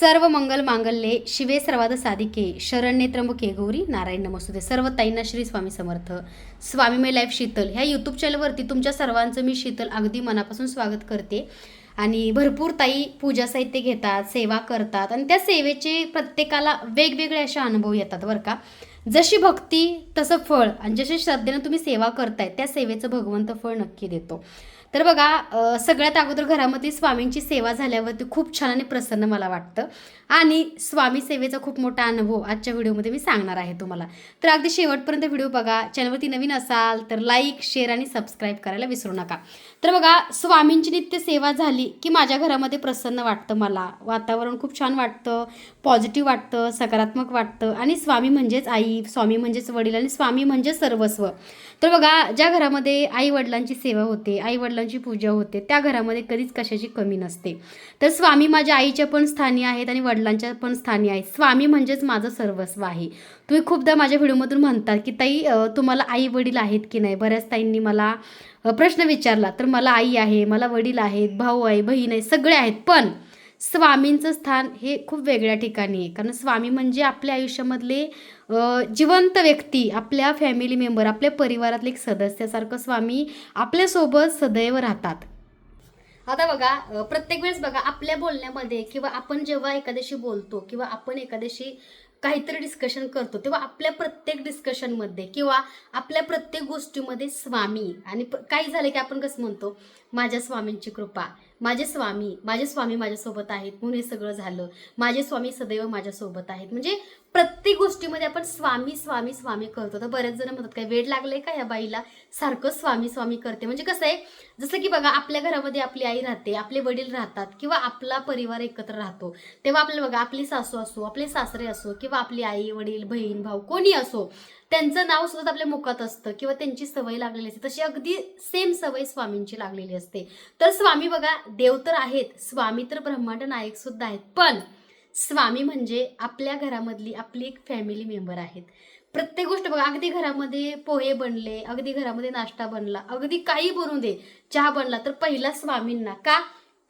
सर्व मंगल मांगल्ये शिवे सर्वाद साधिके शरण्ये त्र्यंबके गौरी नारायण नमस्तुते. सर्व ताईंना श्री स्वामी समर्थ. स्वामीमय लाईफ शीतल. ह्या यूट्यूब चॅनलवरती तुमच्या सर्वांचं मी शीतल अगदी मनापासून स्वागत करते. आणि भरपूर ताई पूजा साहित्य घेतात सेवा करतात आणि त्या सेवेचे प्रत्येकाला वेगवेगळे असे अनुभव येतात बरं का. जशी भक्ती तसं फळ आणि जशी श्रद्धेनं तुम्ही सेवा करताय त्या सेवेचं भगवंत फळ नक्की देतो. तर बघा सगळ्यात अगोदर घरामध्ये स्वामींची सेवा झाल्यावरती खूप छान आणि प्रसन्न मला वाटतं. आणि स्वामी सेवेचा खूप मोठा अनुभव आजच्या व्हिडिओमध्ये मी सांगणार आहे तुम्हाला. तर अगदी शेवटपर्यंत व्हिडिओ बघा. चॅनलवरती नवीन असाल तर लाईक शेअर आणि सबस्क्राईब करायला विसरू नका. तर बघा स्वामींची नित्य सेवा झाली की माझ्या घरामध्ये प्रसन्न वाटतं मला. वातावरण खूप छान वाटतं पॉझिटिव्ह वाटतं सकारात्मक वाटतं. आणि स्वामी म्हणजेच आई स्वामी म्हणजेच वडील आणि स्वामी म्हणजेच सर्वस्व. तर बघा ज्या घरामध्ये आई वडिलांची सेवा होते आई वडिलांची पूजा होते त्या घरामध्ये कधीच कशाची कमी नसते. तर स्वामी माझ्या आईच्या पण स्थानी आहेत आणि वडिलांच्या पण स्थानी आहे. स्वामी म्हणजेच माझं सर्वस्व आहे. तुम्ही खूपदा माझ्या व्हिडिओमधून म्हणतात की ताई तुम्हाला आई वडील आहेत की नाही? बऱ्याच ताईंनी मला प्रश्न विचारला तर मला आई आहे मला वडील आहेत भाऊ आहे बहीण आहे सगळे आहेत पण स्वामींचं स्थान हे खूप वेगळ्या ठिकाणी आहे. कारण स्वामी म्हणजे आपल्या आयुष्यामधले जिवंत व्यक्ती आपल्या फॅमिली मेंबर आपल्या परिवारातले एक सदस्यासारखं स्वामी आपल्यासोबत सदैव राहतात. आता बघा प्रत्येक वेळेस बघा आपल्या बोलण्यामध्ये किंवा आपण जेव्हा एखाद्याशी बोलतो किंवा आपण एखाद्याशी काहीतरी डिस्कशन करतो तेव्हा आपल्या प्रत्येक डिस्कशनमध्ये किंवा आपल्या प्रत्येक गोष्टीमध्ये स्वामी आणि काही झालं की आपण कसं म्हणतो माझ्या स्वामींची कृपा माझे स्वामी माझे स्वामी माझ्यासोबत आहेत म्हणून हे सगळं झालं. माझे स्वामी सदैव माझ्यासोबत आहेत. म्हणजे प्रत्येक गोष्टीमध्ये आपण स्वामी स्वामी स्वामी करतो. तर बरेच जण म्हणतात काय वेळ लागले का या बाईला? सारखं स्वामी स्वामी करते. म्हणजे कसं आहे जसं की बघा आपल्या घरामध्ये आपली आई राहते आपले वडील राहतात किंवा आपला परिवार एकत्र राहतो तेव्हा आपल्याला बघा आपली सासू असो आपले सासरे असो किंवा आपली आई वडील बहीण भाऊ कोणी असो त्यांचं नाव सुद्धा आपल्या मुखात असतं किंवा त्यांची सवय लागलेली असते तशी अगदी सेम सवय स्वामींची लागलेली असते. तर स्वामी बघा देव तर आहेत स्वामी तर ब्रह्मांड नायक सुद्धा आहेत. पण स्वामी म्हणजे आपल्या घरामधली आपली एक फॅमिली मेंबर आहेत. प्रत्येक गोष्ट बघा अगदी घरामध्ये पोहे बनले अगदी घरामध्ये नाश्ता बनला अगदी काही बनू दे चहा बनला तर पहिला स्वामींना का?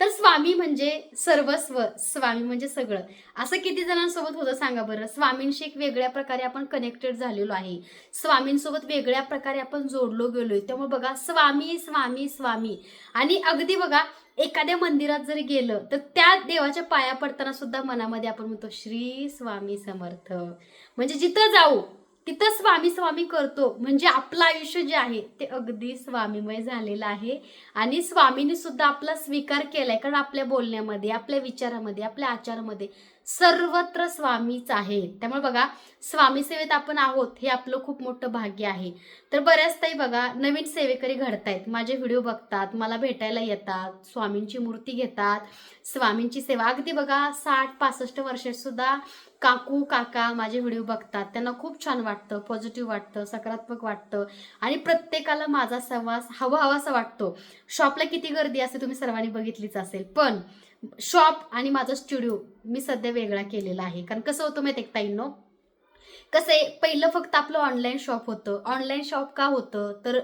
तर स्वामी म्हणजे सर्वस्व स्वामी म्हणजे सगळं. असं किती जणांसोबत होतं सांगा बरं? स्वामींशी एक वेगळ्या प्रकारे आपण कनेक्टेड झालेलो आहे. स्वामींसोबत वेगळ्या प्रकारे आपण जोडलो गेलोय. त्यामुळे बघा स्वामी स्वामी स्वामी. आणि अगदी बघा एखाद्या मंदिरात जरी गेलं तर त्या देवाच्या पाया पडताना सुद्धा मनामध्ये आपण म्हणतो श्री स्वामी समर्थ. म्हणजे जिथं जाऊ तिथं स्वामी स्वामी करतो. म्हणजे आपलं आयुष्य जे आहे ते अगदी स्वामीमय झालेलं आहे. आणि स्वामीने सुद्धा आपला स्वीकार केलाय. कारण आपल्या बोलण्यामध्ये आपल्या विचारामध्ये आपल्या आचारामध्ये सर्वत्र स्वामीच आहे. त्यामुळे बघा स्वामी सेवेत आपण आहोत हे आपलं खूप मोठं भाग्य आहे. तर बऱ्याचताही बघा नवीन सेवेकरी घडतायत. माझे व्हिडिओ बघतात मला भेटायला येतात स्वामींची मूर्ती घेतात. स्वामींची सेवा. अगदी बघा साठ पासष्ट वर्षात सुद्धा काकू काका माझे व्हिडिओ बघतात. त्यांना खूप छान वाटतं पॉझिटिव्ह वाटतं सकारात्मक वाटतं. आणि प्रत्येकाला माझा सहवास हवा हवासा वाटतो. शॉपला किती गर्दी असते तुम्ही सर्वांनी बघितलीच असेल. पण शॉप आणि माझा स्टुडिओ मी सध्या वेगळा केलेला आहे. कारण कसं होतं माहिती एक ताईंनो? कसं आहे पहिलं फक्त आपलं ऑनलाईन शॉप होतं. ऑनलाईन शॉप का होतं? तर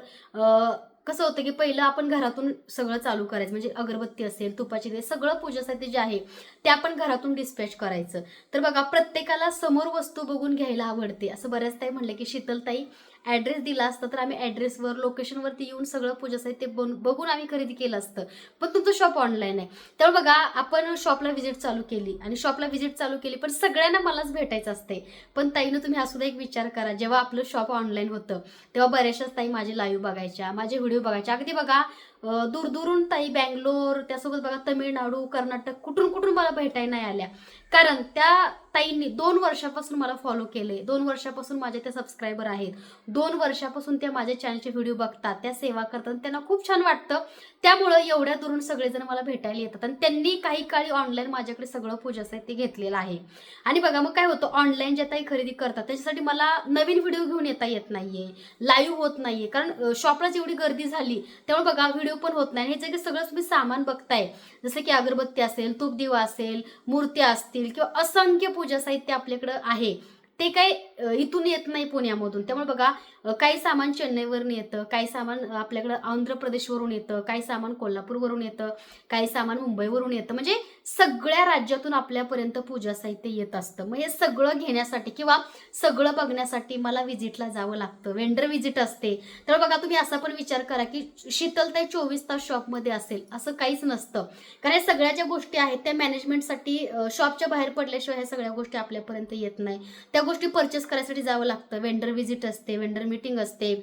कसं होतं की पहिलं आपण घरातून सगळं चालू करायचं. म्हणजे अगरबत्ती असेल तुपाची सगळं पूजासाठी जे आहे ते आपण घरातून डिस्पॅच करायचं. तर बघा प्रत्येकाला समोर वस्तू बघून घ्यायला आवडते. असं बऱ्याच ताई म्हणलं की शीतलताई ॲड्रेस दिला असता तर आम्ही ॲड्रेसवर लोकेशनवरती येऊन सगळं पूजा साहित्य बघून आम्ही खरेदी केलं असतं. पण तुमचं शॉप ऑनलाईन आहे. त्यामुळे बघा आपण शॉपला व्हिजिट चालू केली आणि शॉपला व्हिजिट चालू केली पण सगळ्यांना मलाच भेटायचं असते पण ताईनं तुम्ही हा सुद्धा एक विचार करा जेव्हा आपलं शॉप ऑनलाईन होतं तेव्हा बऱ्याचशाच ताई माझे लाईव्ह बघायच्या माझे व्हिडिओ बघायच्या. अगदी बघा दूरदूरून ताई बँगलोर त्यासोबत बघा तमिळनाडू कर्नाटक कुठून कुठून मला भेटायला नाही आल्या. कारण त्या ताईंनी दोन वर्षापासून मला फॉलो केले दोन वर्षापासून माझे त्या सबस्क्रायबर आहेत. दोन वर्षापासून त्या माझ्या चॅनलचे व्हिडिओ बघतात त्या सेवा करतात त्यांना खूप छान वाटतं. त्यामुळं एवढ्या दुरून सगळेजण मला भेटायला येतात आणि त्यांनी काही काळी ऑनलाईन माझ्याकडे सगळं पूजा ते घेतलेलं आहे. आणि बघा मग काय होतं? ऑनलाईन ज्या ताई खरेदी करतात त्याच्यासाठी मला नवीन व्हिडिओ घेऊन येता येत नाहीये. लाईव्ह होत नाहीये. कारण शॉपलाच एवढी गर्दी झाली. त्यामुळे बघा व्हिडिओ पण होत नाही. हे जे काही सगळं तुम्ही सामान बघताय. जसं की अगरबत्ती असेल तूपदिवा असेल मूर्त्या असतील किंवा असंख्य पूजा साहित्य आपल्याकडं आहे. ते काय इथून येत नाही पुण्यामधून. त्यामुळे बघा काही सामान चेन्नईवरून येतं काही सामान आपल्याकडं आंध्र प्रदेशवरून येतं काही सामान कोल्हापूरवरून येतं काही सामान मुंबईवरून येतं. म्हणजे सगळ्या राज्यातून आपल्यापर्यंत पूजा साहित्य येत असतं. मग हे सगळं घेण्यासाठी किंवा सगळं बघण्यासाठी मला व्हिजिटला जावं लागतं. वेंडर व्हिजिट असते. तर बघा तुम्ही असा पण विचार करा की शीतलताई चोवीस तास शॉपमध्ये असेल असं काहीच नसतं. कारण या सगळ्या ज्या गोष्टी आहेत त्या मॅनेजमेंटसाठी शॉपच्या बाहेर पडल्याशिवाय ह्या सगळ्या गोष्टी आपल्यापर्यंत येत नाही. त्या गोष्टी परचेस करायसाठी जावं लागतं. वेंडर व्हिजिट असते वेंडर मीटिंग असते.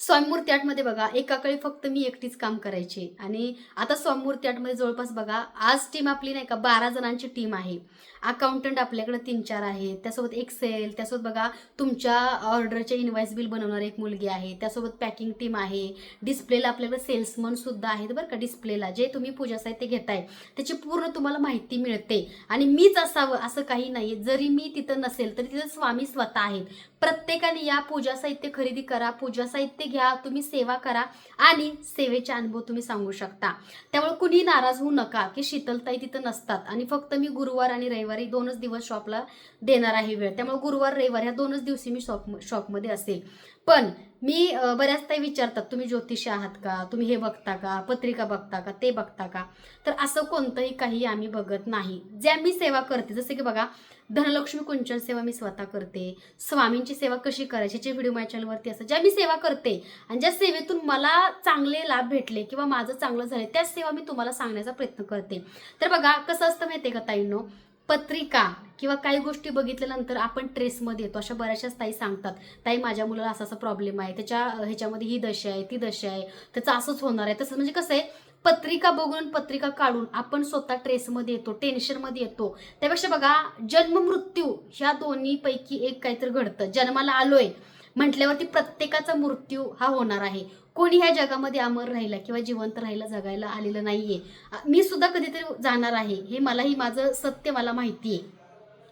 स्वामीमूर्ती आर्टमध्ये बघा एकाकडे फक्त मी एकटीच काम करायचे. आणि आता स्वामीमूर्ती आर्टमध्ये जवळपास बघा आज टीम आपली नाही का बारा जणांची टीम आहे. अकाउंटंट आपल्याकडे तीन चार आहे त्यासोबत एक्सेल त्यासोबत बघा तुमच्या ऑर्डरचे इन्व्हॉइस बिल बनवणारी एक मुलगी आहे त्यासोबत पॅकिंग टीम आहे. डिस्प्लेला आपल्याकडे सेल्समन सुद्धा आहेत बरं का डिस्प्लेला जे तुम्ही पूजा साहित्य घेताय. त्याची पूर्ण तुम्हाला माहिती मिळते. आणि मीच असावं असं काही नाही जरी मी तिथं नसेल तरी तिथं स्वामी स्वतः आहेत. प्रत्येकाने या पूजा साहित्य खरेदी करा पूजा साहित्य घ्या तुम्ही सेवा करा आणि सेवेचे अनुभव तुम्ही सांगू शकता. त्यामुळे कुणी नाराज होऊ नका की शीतलताई तिथं नसतात. आणि फक्त मी गुरुवार आणि रविवारी दोनच दिवस शॉपला देणार आहे वेळ. त्यामुळे गुरुवार रविवार ह्या दोनच दिवशी मी शॉप शॉपमध्ये असेल. पण मी बऱ्याचदा बऱ्याच विचारतात तुम्ही ज्योतिषी आहात का? तुम्ही हे बघता का? पत्रिका बघता का? ते बघता का? तर असं कोणतंही काही आम्ही बघत नाही. ज्या मी सेवा करते जसे की बघा धनलक्ष्मी कुंचन सेवा मी स्वतः करते. स्वामींची सेवा कशी करायची जे व्हिडिओ माझ्या चॅनलवरती असतात ज्या मी सेवा करते आणि ज्या सेवेतून मला चांगले लाभ भेटले किंवा माझं चांगलं झालं त्याच सेवा मी तुम्हाला सांगण्याचा प्रयत्न करते. तर बघा कसं असतं माहितीये का ताईंनो? पत्रिका किंवा काही गोष्टी बघितल्यानंतर आपण ट्रेसमध्ये येतो. अशा बऱ्याचशाच ताई सांगतात ताई माझ्या मुलाला असा असा प्रॉब्लेम आहे. त्याच्या ह्याच्यामध्ये ही दशा आहे ती दशा आहे. त्याचं असंच होणार आहे. तसं म्हणजे कसं आहे पत्रिका बघून पत्रिका काढून आपण स्वतः ट्रेसमध्ये येतो टेन्शनमध्ये येतो. त्यापेक्षा बघा जन्म मृत्यू ह्या दोन्हीपैकी एक काहीतरी घडतं. जन्माला आलोय म्हटल्यावरती प्रत्येकाचा मृत्यू हा होणार आहे. कोणी ह्या जगामध्ये अमर राहिला किंवा जिवंत राहिला जगायला आलेलं नाहीये. मी सुद्धा कधीतरी जाणार आहे. हे मलाही माझं सत्य मला माहिती आहे.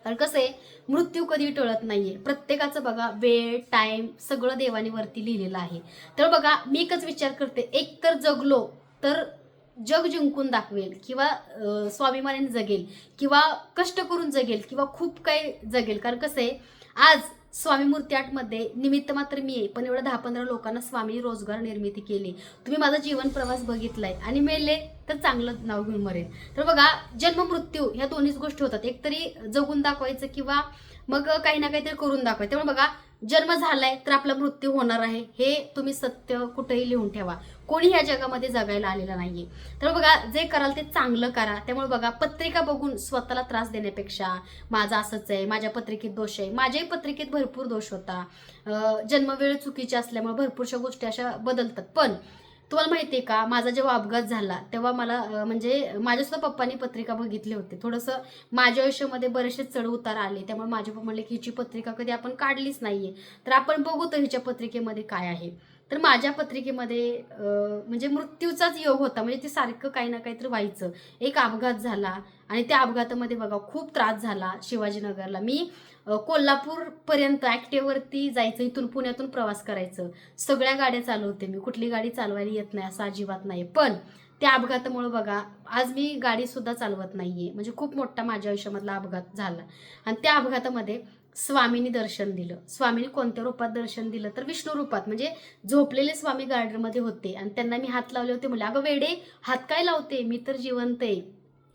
कारण कसं आहे मृत्यू कधी टळत नाहीये. प्रत्येकाचं बघा वेळ टाईम सगळं देवाने वरती लिहिलेलं आहे. तर बघा मी एकच विचार करते. एक तर जगलो तर जग जिंकून दाखवेल किंवा स्वाभिमानाने जगेल किंवा कष्ट करून जगेल किंवा खूप काही जगेल. कारण कसं आहे आज स्वामी मूर्ती आर्टमध्ये निमित्त मात्र मी आहे पण एवढं दहा पंधरा लोकांना स्वामी रोजगार निर्मिती केली. तुम्ही माझा जीवन प्रवास बघितलाय आणि मेले तर चांगलं नाव घेऊन मरेल तर बघा जन्म मृत्यू ह्या दोन्हीच गोष्टी होतात. एकतरी जगून दाखवायचं किंवा मग काही ना काहीतरी करून दाखवायचं. त्यामुळे बघा जन्म झालाय तर आपला मृत्यू होणार आहे हे तुम्ही सत्य कुठेही लिहून ठेवा. कोणी ह्या जगामध्ये जगायला आलेलं नाहीये. तर बघा जे कराल ते चांगलं करा. त्यामुळे बघा पत्रिका बघून स्वतःला त्रास देण्यापेक्षा माझं असंच आहे माझ्या पत्रिकेत दोष आहे. माझ्याही पत्रिकेत भरपूर दोष होता. जन्मवेळ चुकीची असल्यामुळे भरपूरशा गोष्टी अशा बदलतात. पण तुम्हाला माहिती आहे का? माझा जेव्हा अपघात झाला तेव्हा मला म्हणजे माझ्यासुद्धा पप्पांनी पत्रिका बघितली होती. थोडंसं माझ्या आयुष्यामध्ये बरेचसे चढ उतार आले. त्यामुळे माझे पप्पा म्हणले की हिची पत्रिका कधी आपण काढलीच नाहीये. तर आपण बघू तर हिच्या पत्रिकेमध्ये काय आहे. तर माझ्या पत्रिकेमध्ये म्हणजे मृत्यूचाच योग होता. म्हणजे ते सारखं काही ना काहीतरी व्हायचं. एक अपघात झाला आणि त्या अपघातामध्ये बघा खूप त्रास झाला शिवाजीनगरला. मी कोल्हापूरपर्यंत ॲक्टेवरती जायचं इथून पुण्यातून प्रवास करायचं. सगळ्या गाड्या चालवते मी कुठली गाडी चालवायला येत नाही असं अजिबात नाही. पण त्या अपघातामुळे बघा आज मी गाडीसुद्धा चालवत नाही आहे म्हणजे खूप मोठा माझ्या आयुष्यामधला अपघात झाला. आणि त्या अपघातामध्ये स्वामींनी दर्शन दिलं. स्वामींनी कोणत्या रूपात दर्शन दिलं? तर विष्णू रूपात. म्हणजे झोपलेले स्वामी गार्डनमध्ये होते. आणि त्यांना मी हात लावले होते. म्हणजे अगं वेडे हात काय लावते? मी तर जिवंत आहे.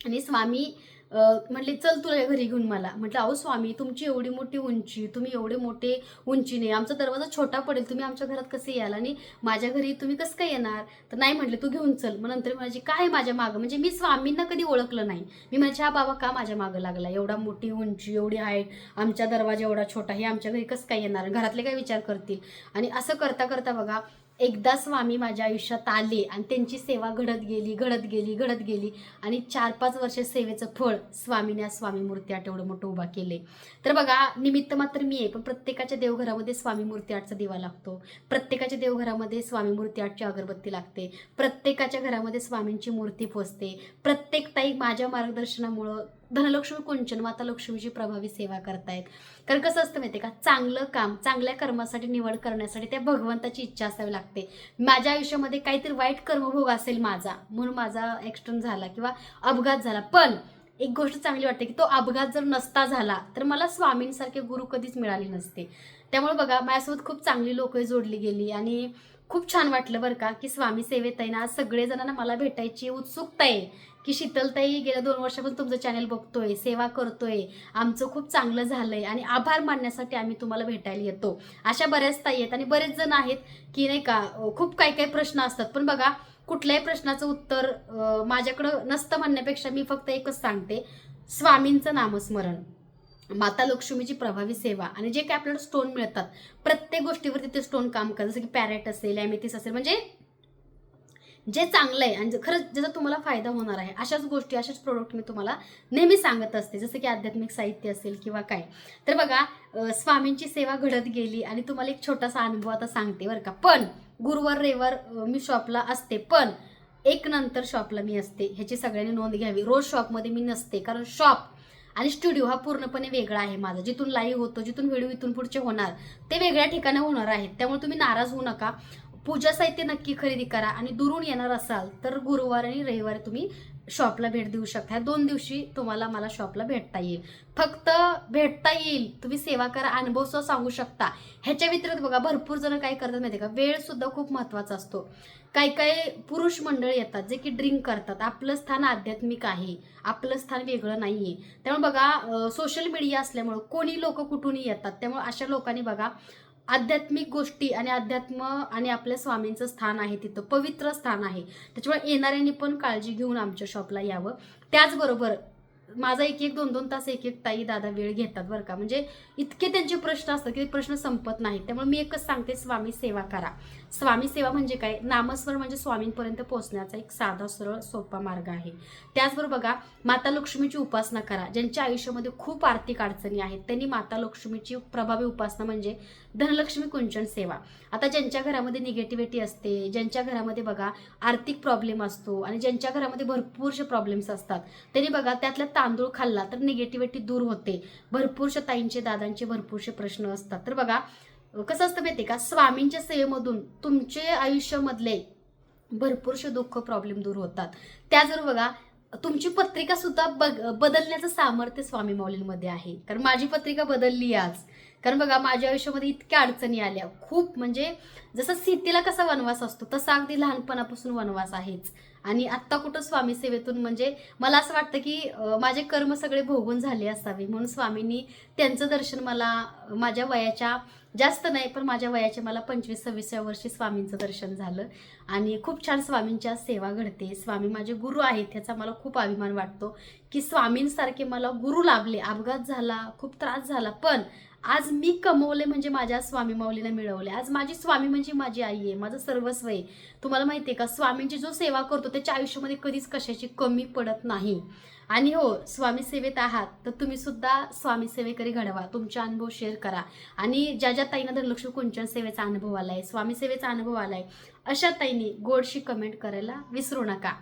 आणि स्वामी म्हटले चल तुला घरी घेऊन मला. म्हटलं अहो स्वामी तुमची एवढी मोठी उंची तुम्ही एवढे मोठे उंचीने आमचा दरवाजा छोटा पडेल तुम्ही आमच्या घरात कसे याल? आणि माझ्या घरी तुम्ही कसं काय येणार? तर नाही म्हटले तू घेऊन चल. मग नंतर माझी काय माझ्या मागं? म्हणजे मी स्वामींना कधी ओळखलं नाही. मी म्हणजे हा बाबा का माझ्या मागं लागला एवढा मोठी उंची एवढी हाईट आमच्या दरवाजा एवढा छोटा हे आमच्या घरी कसं काय येणार? घरातले काय विचार करतील? आणि असं करता करता बघा एकदा स्वामी माझ्या आयुष्यात आले आणि त्यांची सेवा घडत गेली घडत गेली घडत गेली. आणि चार पाच वर्ष सेवेचं फळ स्वामीने स्वामी मूर्ती आठ एवढं मोठं उभा केले तर बघा निमित्त मात्र मी आहे पण प्रत्येकाच्या देवघरामध्ये स्वामी मूर्ती आठचा दिवा लागतो. प्रत्येकाच्या देवघरामध्ये स्वामी मूर्ती आठची अगरबत्ती लागते. प्रत्येकाच्या घरामध्ये स्वामींची मूर्ती पोचते. प्रत्येक ताई माझ्या मार्गदर्शनामुळं धनलक्ष्मी कुंचन माता लक्ष्मीची प्रभावी सेवा करतायत. कारण कसं असतं माहिती का? चांगलं काम चांगल्या कर्मासाठी निवड करण्यासाठी त्या भगवंताची इच्छा असावी लागते. माझ्या आयुष्यामध्ये काहीतरी वाईट कर्मभोग असेल माझा म्हणून माझा ॲक्सिडेंट झाला किंवा अपघात झाला. पण एक गोष्ट चांगली वाटते की तो अपघात जर नसता झाला तर मला स्वामींसारखे गुरु कधीच मिळाले नसते. त्यामुळे बघा माझ्यासोबत खूप चांगली लोकं जोडली गेली आणि खूप छान वाटलं बरं का की स्वामी सेवेत आहे ना आज सगळेजणांना मला भेटायची उत्सुकता आहे. की शीतलताई गेल्या दोन वर्षापासून तुमचं चॅनल बघतोय सेवा करतोय आमचं खूप चांगलं झालंय आणि आभार मानण्यासाठी आम्ही तुम्हाला भेटायला येतो. अशा बऱ्याच ताई आहेत आणि बरेच जण आहेत की नाही का खूप काही काही प्रश्न असतात. पण बघा कुठल्याही प्रश्नाचं उत्तर माझ्याकडं नसतं म्हणण्यापेक्षा मी फक्त एकच सांगते स्वामींचं नामस्मरण. माता लक्ष्मीची प्रभावी सेवा आणि जे काही आपल्याला स्टोन मिळतात प्रत्येक गोष्टीवरती ते स्टोन काम करतात. जसं की पॅरेट असेल ॲमेथिस असेल म्हणजे जे चांगलं आहे आणि खरंच ज्याचा तुम्हाला फायदा होणार आहे अशाच गोष्टी अशाच प्रोडक्ट मी तुम्हाला नेहमी सांगत असते. जसं की आध्यात्मिक साहित्य असेल किंवा काय. तर बघा स्वामींची सेवा घडत गेली आणि तुम्हाला एक छोटासा अनुभव आता सांगते बरं का. पण गुरुवार रविवार मी शॉपला असते. पण एक नंतर शॉपला मी असते. ह्याची सगळ्यांनी नोंद घ्यावी. रोज शॉपमध्ये मी नसते. कारण शॉप आणि स्टुडिओ हा पूर्णपणे वेगळा आहे माझा. जिथून लाईव्ह होतो जिथून व्हिडिओ इथून पुढचे होणार ते वेगळ्या ठिकाणी होणार आहेत. त्यामुळे तुम्ही नाराज होऊ नका. पूजा साहित्य नक्की खरेदी करा आणि दुरून येणार असाल तर गुरुवार आणि रविवारी तुम्ही शॉपला भेट देऊ शकता. ह्या दोन दिवशी तुम्हाला मला शॉपला भेटता येईल. फक्त भेटता येईल. तुम्ही सेवा करा अनुभव सुद्धा सांगू शकता. ह्याच्या व्यतिरिक्त बघा भरपूर जण काय करतात माहिती का? वेळ सुद्धा खूप महत्त्वाचा असतो. काही काही पुरुष मंडळ येतात जे की ड्रिंक करतात. आपलं स्थान आध्यात्मिक आहे. आपलं स्थान वेगळं नाहीये. त्यामुळे बघा सोशल मीडिया असल्यामुळं कोणी लोक कुठूनही येतात. त्यामुळे अशा लोकांनी बघा आध्यात्मिक गोष्टी आणि अध्यात्म आणि आपल्या स्वामींचं स्थान आहे तिथं पवित्र स्थान आहे. त्याच्यामुळे येणाऱ्यांनी पण काळजी घेऊन आमच्या शॉपला यावं. त्याचबरोबर माझा एक एक दोन दोन तास एक एक ताई दादा वेळ घेतात बरं का. म्हणजे इतके त्यांचे प्रश्न असतात की ते प्रश्न संपत नाहीत. त्यामुळे मी एकच सांगते स्वामी सेवा करा. स्वामी सेवा म्हणजे काय? नामस्वर म्हणजे स्वामींपर्यंत पोहोचण्याचा एक साधा सरळ सोपा मार्ग आहे. त्याचबरोबर बघा माता लक्ष्मीची उपासना करा. ज्यांच्या आयुष्यामध्ये खूप आर्थिक अडचणी आहेत त्यांनी माता लक्ष्मीची प्रभावी उपासना म्हणजे धनलक्ष्मी कुंचन सेवा. आता ज्यांच्या घरामध्ये निगेटिव्हिटी असते ज्यांच्या घरामध्ये बघा आर्थिक प्रॉब्लेम असतो आणि ज्यांच्या घरामध्ये भरपूरसे प्रॉब्लेम्स असतात त्यांनी बघा त्यातला तांदूळ खाल्ला तर निगेटिव्हिटी दूर होते. भरपूरशा ताईंचे दादांचे भरपूरसे प्रश्न असतात. तर बघा कसं असतं माहिती का? स्वामींच्या सेवेमधून तुमचे आयुष्यामधले भरपूरसे दुःख प्रॉब्लेम दूर होतात. त्याचबरोबर बघा तुमची पत्रिका सुद्धा बग बदलण्याचं सामर्थ्य स्वामी माऊलींमध्ये आहे. कारण माझी पत्रिका बदलली आज. कारण बघा माझ्या आयुष्यामध्ये इतक्या अडचणी आल्या. खूप म्हणजे जसं सीतेला कसा वनवास असतो तसा अगदी लहानपणापासून वनवास आहेच. आणि आत्ता कुठं स्वामी सेवेतून म्हणजे मला असं वाटतं की माझे कर्म सगळे भोगून झाले असावे. म्हणून स्वामींनी त्यांचं दर्शन मला माझ्या वयाच्या जास्त नाही पण माझ्या वयाचे मला पंचवीस सव्वीसव्या वर्षी स्वामींचं दर्शन झालं. आणि खूप छान स्वामींच्या सेवा घडते. स्वामी माझे गुरु आहेत ह्याचा मला खूप अभिमान वाटतो की स्वामींसारखे मला गुरु लाभले. अपघात झाला खूप त्रास झाला पण आज मी कमवले म्हणजे माझ्या स्वामी माऊलीने मिळवले. आज माझी स्वामी म्हणजे माझी आई आहे माझं सर्वस्व आहे. तुम्हाला माहिती आहे का स्वामींची जो सेवा करतो त्याच्या आयुष्यामध्ये कधीच कशाची कमी पडत नाही. आणि हो स्वामी सेवेत आहात तर तुम्ही सुद्धा स्वामी सेवेकरी घडवा तुमचा अनुभव शेअर करा. आणि ज्या ज्या ताईंना धनलक्ष्मी कुंचन सेवेचा अनुभव आलाय स्वामी सेवेचा अनुभव आलाय अशा ताईंनी गोडशी कमेंट करायला विसरू नका.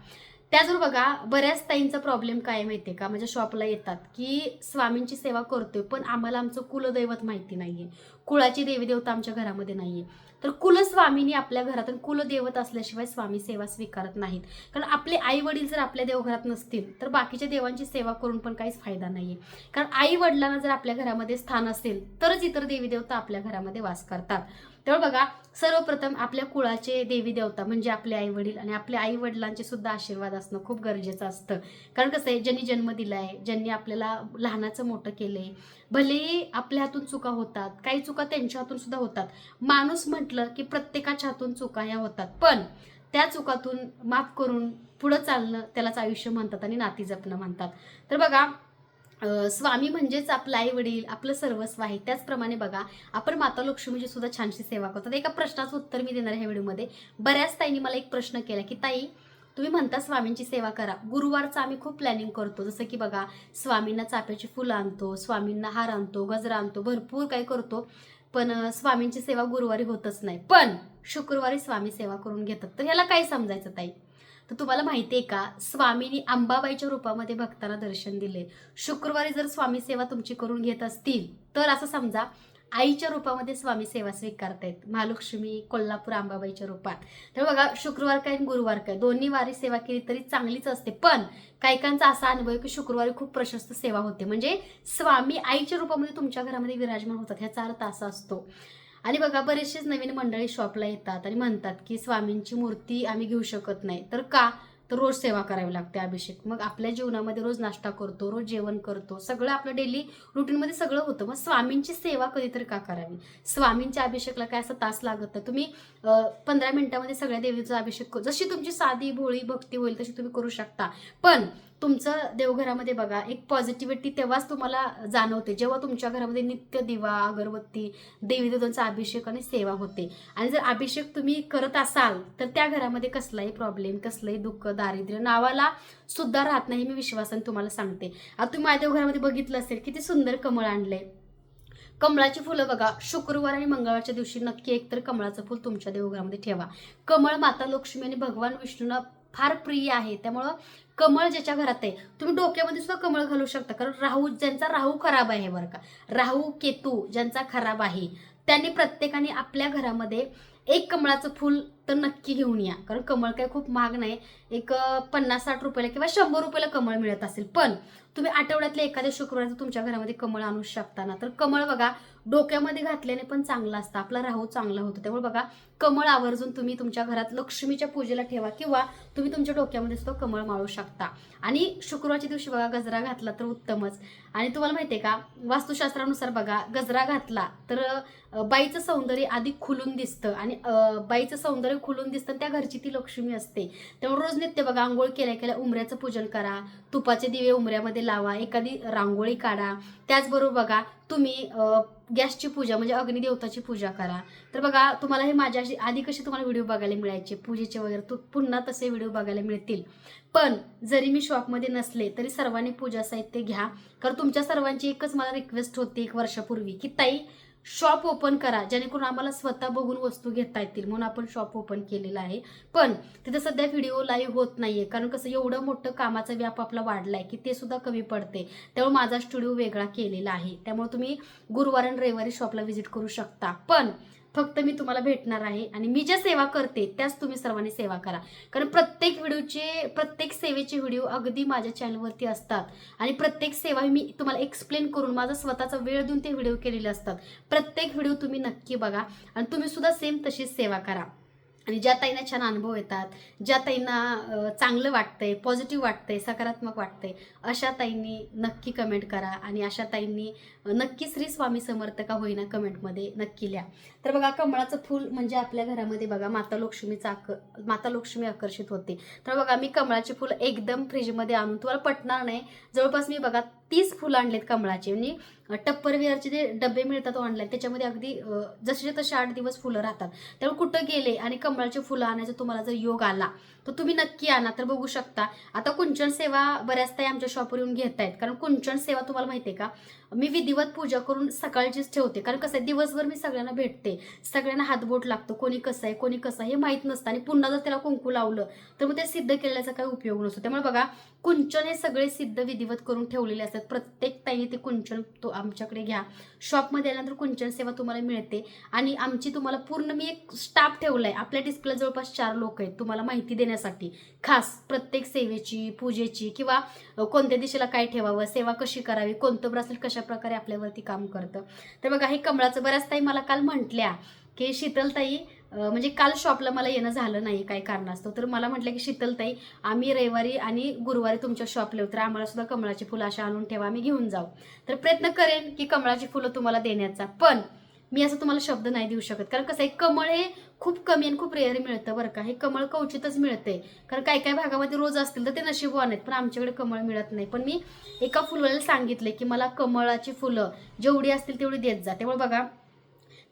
त्याचबरोबर बघा बऱ्याच ताईंचा प्रॉब्लेम काय माहिती आहे का? म्हणजे माझ्या शॉपला येतात की स्वामींची सेवा करतोय पण आम्हाला आमचं कुलदैवत माहिती नाहीये. कुळाची देवी देवता आमच्या घरामध्ये नाहीये. तर कुलस्वामीनी आपल्या घरातून कुलदैवत कुलदेवत असल्याशिवाय स्वामी सेवा स्वीकारत नाहीत. कारण आपले आई वडील जर आपल्या देवघरात नसतील तर बाकीच्या देवांची सेवा करून पण काहीच फायदा नाहीये. कारण आई वडिलांना जर आपल्या घरामध्ये स्थान असेल तरच इतर देवी देवता आपल्या घरामध्ये वास करतात. तेव्हा बघा सर्वप्रथम आपल्या कुळाचे देवी देवता म्हणजे आपले आई वडील आणि आपल्या आई वडिलांचे सुद्धा आशीर्वाद असणं खूप गरजेचं असतं. कारण कसं आहे ज्यांनी जन्म दिला आहे ज्यांनी आपल्याला लहानाचं मोठं केलंय भलेही आपल्या हातून चुका होतात काही चुका त्यांच्या हातून सुद्धा होतात. माणूस म्हटलं की प्रत्येकाच्या हातून चुका ह्या होतात. पण त्या चुकातून माफ करून पुढं चालणं त्यालाच आयुष्य म्हणतात आणि नाती जपणं म्हणतात. तर बघा स्वामी म्हणजेच आपलं आई वडील आपलं सर्वस्व आहे. त्याचप्रमाणे बघा आपण माता लक्ष्मीची सुद्धा छानशी सेवा करतो. एका प्रश्नाचं उत्तर मी देणार ह्या व्हिडिओमध्ये. बऱ्याच ताईंनी मला एक प्रश्न केला की ताई तुम्ही म्हणता स्वामींची सेवा करा. गुरुवारचं आम्ही खूप प्लॅनिंग करतो. जसं की बघा स्वामींना चाप्याची फुलं आणतो स्वामींना हार आणतो गजरा आणतो भरपूर काही करतो. पण स्वामींची सेवा गुरुवारी होतच नाही. पण शुक्रवारी स्वामी सेवा करून घेतात. तर ह्याला काय समजायचं ताई? तर तुम्हाला माहिती आहे का स्वामींनी अंबाबाईच्या रूपामध्ये भक्तांना दर्शन दिले. शुक्रवारी जर स्वामी सेवा तुमची करून घेत असतील तर असं समजा आईच्या रूपामध्ये स्वामी सेवा स्वीकारतायत महालक्ष्मी कोल्हापूर अंबाबाईच्या रूपात. तर बघा शुक्रवार काय आणि गुरुवार काय दोन्ही वारी सेवा केली तरी चांगलीच असते. पण काहीकांचा असा अनुभव आहे की शुक्रवारी खूप प्रशस्त सेवा होते. म्हणजे स्वामी आईच्या रूपामध्ये तुमच्या घरामध्ये विराजमान होतात ह्याचा अर्थ असा असतो. आणि बघा बरेचसेच नवीन मंडळी शॉपला येतात आणि म्हणतात की स्वामींची मूर्ती आम्ही घेऊ शकत नाही. तर का? तर रोज सेवा करावी लागते अभिषेक. मग आपल्या जीवनामध्ये रोज नाश्ता करतो रोज जेवण करतो सगळं आपलं डेली रुटीनमध्ये सगळं होतं. मग स्वामींची सेवा कधीतरी का करावी? स्वामींच्या अभिषेकला काय असं तास लागत नाही? तुम्ही पंधरा मिनिटामध्ये सगळ्या देवीचा अभिषेक करू. जशी तुमची साधी भोळी भक्ती होईल तशी तुम्ही करू शकता. पण तुमचं देवघरामध्ये बघा एक पॉझिटिव्हिटी तेव्हाच तुम्हाला जाणवते. जेव्हा तुमच्या घरामध्ये नित्य दिवा अगरबत्ती देवीदेवतांचा अभिषेक आणि सेवा होते. आणि जर अभिषेक तुम्ही करत असाल तर त्या घरामध्ये कसलाही प्रॉब्लेम कसलंही दुःख दारिद्र्य नावाला सुद्धा राहत नाही मी विश्वासाने तुम्हाला सांगते. आता तुम्ही माझ्या देवघरामध्ये बघितलं असेल किती सुंदर कमळ आणलंय. कमळाची फुलं बघा शुक्रवार आणि मंगळवारच्या दिवशी नक्की एकतर कमळाचं फुल तुमच्या देवघरामध्ये ठेवा. कमळ माता लक्ष्मी आणि भगवान विष्णूंना फार प्रिय आहे. त्यामुळं कमळ ज्याच्या घरात आहे तुम्ही डोक्यामध्ये सुद्धा कमळ घालू शकता. कारण राहू ज्यांचा राहू खराब आहे बरं का. राहू केतू ज्यांचा खराब आहे त्यांनी प्रत्येकाने आपल्या घरामध्ये एक कमळाचं फुल तर नक्की घेऊन या. कारण कमळ काय खूप महाग नाही. एक पन्नास साठ रुपयाला किंवा शंभर रुपयाला कमळ मिळत असेल. पण तुम्ही आठवड्यातले एखाद्या शुक्रवारचं तुमच्या घरामध्ये कमळ आणू शकता ना तर कमळ बघा डोक्यामध्ये घातल्याने पण चांगलं असतं. आपला राहू चांगला होतो. त्यामुळे बघा कमळ आवर्जून तुम्ही तुमच्या घरात लक्ष्मीच्या पूजेला ठेवा किंवा तुम्ही तुमच्या डोक्यामध्ये सुद्धा कमळ माळू शकता. आणि शुक्रवारच्या दिवशी बघा गजरा घातला तर उत्तमच. आणि तुम्हाला माहिती आहे का वास्तुशास्त्रानुसार बघा गजरा घातला तर बाईचं सौंदर्य आधी खुलून दिसतं आणि आणि बाईचं सौंदर्य खुलून दिसतं आणि त्या घरची ती लक्ष्मी असते. त्यामुळे रोज नित्य बघा आंघोळ केल्या केल्या उमऱ्याचं पूजन करा. तुपाचे दिवे उमऱ्यामध्ये लावा एखादी रांगोळी काढा. त्याचबरोबर बघा तुम्ही गॅसची पूजा म्हणजे अग्निदेवताची पूजा करा. तर बघा तुम्हाला हे माझ्या आधी कसे तुम्हाला व्हिडिओ बघायला मिळायचे? पूजेचे वगैरे तू पुन्हा तसे व्हिडिओ बघायला मिळतील. पण जरी मी शॉपमध्ये नसले तरी सर्वांनी पूजा साहित्य घ्या. कारण तुमच्या सर्वांची एकच मला रिक्वेस्ट होती एक वर्षापूर्वी की ताई शॉप ओपन करा. जेणेकरून आम्हाला स्वतः बघून वस्तू घेता येतील म्हणून आपण शॉप ओपन केलेला आहे. पण तिथे सध्या व्हिडिओ लाईव्ह होत नाहीये. कारण कसं एवढं मोठं कामाचा व्याप आपला वाढलाय की ते सुद्धा कमी पडते. त्यामुळे माझा स्टुडिओ वेगळा केलेला आहे. त्यामुळे तुम्ही गुरुवार आणि रविवारी शॉपला व्हिजिट करू शकता. पण फक्त मी तुम्हाला भेटणार आहे आणि मी ज्या सेवा करते त्याच तुम्ही सर्वांनी सेवा करा. कारण प्रत्येक व्हिडिओचे प्रत्येक सेवेचे व्हिडिओ अगदी माझ्या चॅनलवरती असतात. आणि प्रत्येक सेवा मी तुम्हाला एक्सप्लेन करून माझा स्वतःचा वेळ देऊन ते व्हिडिओ केलेले असतात. प्रत्येक व्हिडिओ तुम्ही नक्की बघा आणि तुम्ही सुद्धा सेम तशीच सेवा करा. आणि ज्या ताईंना छान अनुभव येतात ज्या ताईंना चांगलं वाटतंय पॉझिटिव्ह वाटतंय सकारात्मक वाटतंय अशा ताईंनी नक्की कमेंट करा आणि अशा ताईंनी नक्की श्री स्वामी समर्थ का होईना कमेंटमध्ये नक्की लिहा. तर बघा कमळाचं फूल म्हणजे आपल्या घरामध्ये बघा माता लक्ष्मीचा आक माता लक्ष्मी आकर्षित होते. तर बघा मी कमळाचे फुल एकदम फ्रीजमध्ये आणून तुम्हाला पटणार नाही. जवळपास मी बघा तीस फुलं आणलेत कमळाचे. म्हणजे टप्परवेअरचे जे डबे मिळतात ऑनलाईन त्याच्यामध्ये अगदी जसे तसे आठ दिवस फुलं राहतात. त्यामुळे कुठं गेले आणि कमळाचे फुलं आणायचा तुम्हाला जर योग आला तर तुम्ही नक्की आणा. तर बघू शकता. आता कुंचन सेवा बऱ्याच ताई आमच्या शॉपवर येऊन घेत आहेत कारण कुंचन सेवा तुम्हाला माहिती आहे का मी विधिवत पूजा करून सकाळचीच ठेवते. कारण कसं आहे दिवसभर मी सगळ्यांना भेटते. सगळ्यांना हातबोट लागतो कोणी कसं आहे कोणी कसं आहे हे माहीत नसतं. आणि पुन्हा जर त्याला कुंकू लावलं तर मग ते सिद्ध केल्याचा काही उपयोग नसतो. त्यामुळे बघा कुंचन हे सगळे सिद्ध विधिवत करून ठेवलेले असतात. प्रत्येक ताईने ते कुंचन तो आमच्याकडे घ्या. शॉपमध्ये आल्यानंतर कुंचन सेवा तुम्हाला मिळते. आणि आमची तुम्हाला पूर्ण मी एक स्टाफ ठेवला आहे आपल्या डिस्प्ले जवळपास चार लोक आहेत तुम्हाला माहिती देण्यासाठी. खास प्रत्येक सेवेची पूजेची किंवा कोणत्या दिशेला काय ठेवावं सेवा कशी करावी कोणतं ब्रासलेट कशा प्रकारे आपल्यावरती काम करतं. तर बघा हे कमळाचं बऱ्याच ताई मला काल म्हटल्या की शीतलताई म्हणजे काल शॉपला मला येणं झालं नाही काही कारणास्तव. तर मला म्हटलं की शीतलताई आम्ही रविवारी आणि गुरुवारी तुमच्या शॉपला येऊ. तर आम्हाला सुद्धा कमळाची फुलं अशा आणून ठेवा आम्ही घेऊन जाऊ. तर प्रयत्न करेन की कमळाची फुलं तुम्हाला देण्याचा. पण मी असं तुम्हाला शब्द नाही देऊ शकत. कारण कसं आहे कमळ हे खूप कमी आणि खूप रेअर मिळतं बरं का. हे कमळ कवचितच मिळतंय कारण काही काही भागामध्ये रोज असतील तर ते नशीबवान आहेत पण आमच्याकडे कमळ मिळत नाही. पण मी एका फुलवाल्याला सांगितले की मला कमळाची फुलं जेवढी असतील तेवढी देत जा. त्यामुळे बघा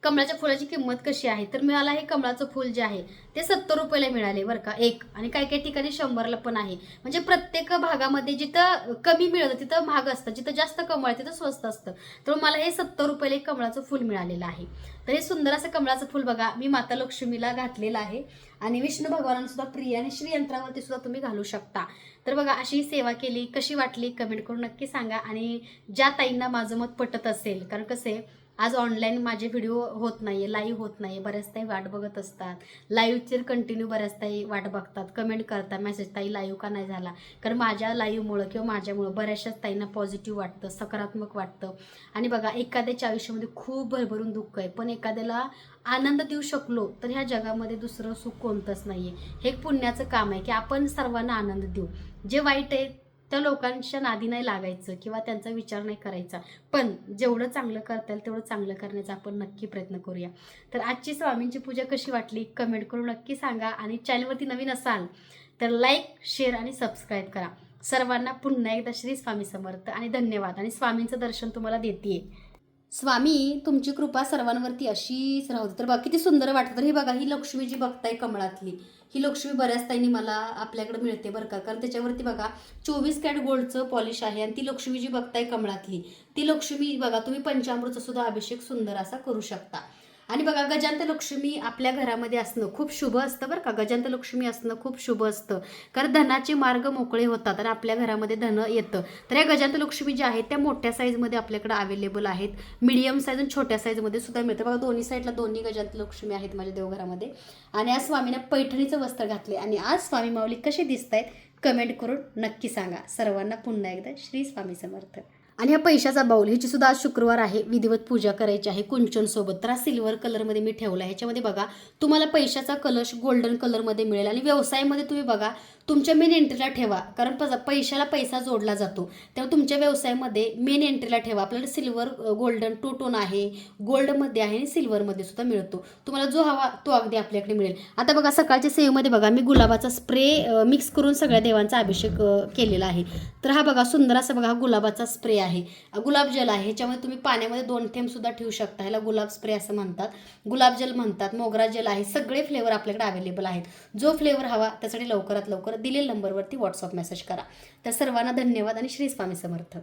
कमळाच्या फुलाची किंमत कशी आहे? तर मिळाला हे कमळाचं फुल जे आहे ते सत्तर रुपयाला मिळाले बरं का. एक. आणि काही काही ठिकाणी शंभरला पण आहे. म्हणजे प्रत्येक भागामध्ये जिथं कमी मिळतं तिथं महाग असतं. जिथं जास्त कमळ आहे तिथं स्वस्त असतं. तर मला हे सत्तर रुपयाला एक कमळाचं फुल मिळालेलं आहे. तर हे सुंदर असं कमळाचं फुल बघा. मी माता लक्ष्मीला घातलेलं आहे. आणि विष्णू भगवानांना सुद्धा प्रिय आणि श्रीयंत्रावरती सुद्धा तुम्ही घालू शकता. तर बघा अशी सेवा केली. कशी वाटली? कमेंट करून नक्की सांगा. आणि ज्या ताईंना माझं मत पटत असेल कारण कसं आहे आज ऑनलाईन माझे व्हिडिओ होत नाही आहे लाईव्ह होत नाही आहे बऱ्याच ताई वाट बघत असतात. लाईव्हचे कंटिन्यू बऱ्याच ताई वाट बघतात. कमेंट करतात मेसेज ताई लाईव्ह का नाही झाला? कारण माझ्या लाईव्हमुळं किंवा माझ्यामुळं बऱ्याचशाच ताईंना पॉझिटिव्ह वाटतं सकारात्मक वाटतं. आणि बघा एखाद्याच्या आयुष्यामध्ये खूप भरभरून दुःख आहे. पण एखाद्याला आनंद देऊ शकलो तर ह्या जगामध्ये दुसरं सुख कोणतंच नाही आहे हे एक पुण्याचं काम आहे की आपण सर्वांना आनंद देऊ. जे वाईट आहे त्या लोकांच्या नादी नाही लागायचं किंवा त्यांचा विचार नाही करायचा. पण जेवढं चांगलं करता येईल तेवढं चांगलं करण्याचा आपण नक्की प्रयत्न करूया. तर आजची स्वामींची पूजा कशी वाटली? कमेंट करून नक्की सांगा आणि चॅनलवरती नवीन असाल तर लाईक शेअर आणि सबस्क्राईब करा. सर्वांना पुन्हा एकदा श्री स्वामी समर्थ आणि धन्यवाद. आणि स्वामींचं दर्शन तुम्हाला देते स्वामी तुमची कृपा सर्वांवरती अशीच राहू दे. तर बघा किती सुंदर वाटतं. तर हे बघा ही लक्ष्मी जी बघताय कमळातली ही लक्ष्मी बऱ्याच ताईंनी मला आपल्याकडे मिळते बरं का. कारण त्याच्यावरती बघा चोवीस कॅट गोल्डचं पॉलिश आहे आणि ती लक्ष्मी जी बघताय कमळातली ती लक्ष्मी बघा तुम्ही पंचामृतचा सुद्धा अभिषेक सुंदर असा करू शकता. आणि बघा गजांत लक्ष्मी आपल्या घरामध्ये असणं खूप शुभ असतं बरं का. गजांत लक्ष्मी असणं खूप शुभ असतं. कारण धनाचे मार्ग मोकळे होतात आणि आपल्या घरामध्ये धन येतं. तर या गजांत लक्ष्मी ज्या आहेत त्या मोठ्या साईजमध्ये आपल्याकडे अवेलेबल आहेत. मिडियम साईज आणि छोट्या साईजमध्ये सुद्धा मिळतं. बघा दोन्ही साईडला दोन्ही गजांत लक्ष्मी आहेत माझ्या देवघरामध्ये आणि आज स्वामीने पैठणीचं वस्त्र घातले आणि आज स्वामी माऊली कसे दिसत आहेत कमेंट करून नक्की सांगा. सर्वांना पुन्हा एकदा श्री स्वामी समर्थ. आणि हा पैशाचा बाऊल ह्याची सुद्धा आज शुक्रवार आहे. विधिवत पूजा करायची आहे कुंचन सोबत. तर हा सिल्वर कलरमध्ये मी ठेवला आहे. ह्याच्यामध्ये बघा तुम्हाला पैशाचा कलश गोल्डन कलरमध्ये मिळेल आणि व्यवसायामध्ये तुम्ही बघा तुमच्या मेन एंट्रीला ठेवा. कारण पैशाला पैसा जोडला जातो. तेव्हा तुमच्या व्यवसायामध्ये मेन एंट्रीला ठेवा. आपल्याला सिल्वर गोल्डन टू टोन आहे गोल्डमध्ये आहे आणि सिल्वरमध्ये सुद्धा मिळतो. तुम्हाला जो हवा तो अगदी आपल्याकडे मिळेल. आता बघा सकाळच्या सेवेमध्ये बघा मी गुलाबाचा स्प्रे मिक्स करून सगळ्या देवांचा अभिषेक केलेला आहे. तर हा बघा सुंदर असा बघा हा गुलाबाचा स्प्रे आहे. गुलाबजल आहे. ह्याच्यामध्ये तुम्ही पाण्यामध्ये दोन थेंब सुद्धा ठेवू शकता. ह्याला गुलाब स्प्रे असं म्हणतात. गुलाबजल म्हणतात. मोगरा जल आहे. सगळे फ्लेवर आपल्याकडे अवेलेबल आहेत. जो फ्लेवर हवा त्यासाठी लवकरात लवकर दिलेल्या नंबरवरती व्हॉट्सअप मेसेज करा. तर सर्वांना धन्यवाद आणि श्री स्वामी समर्थ.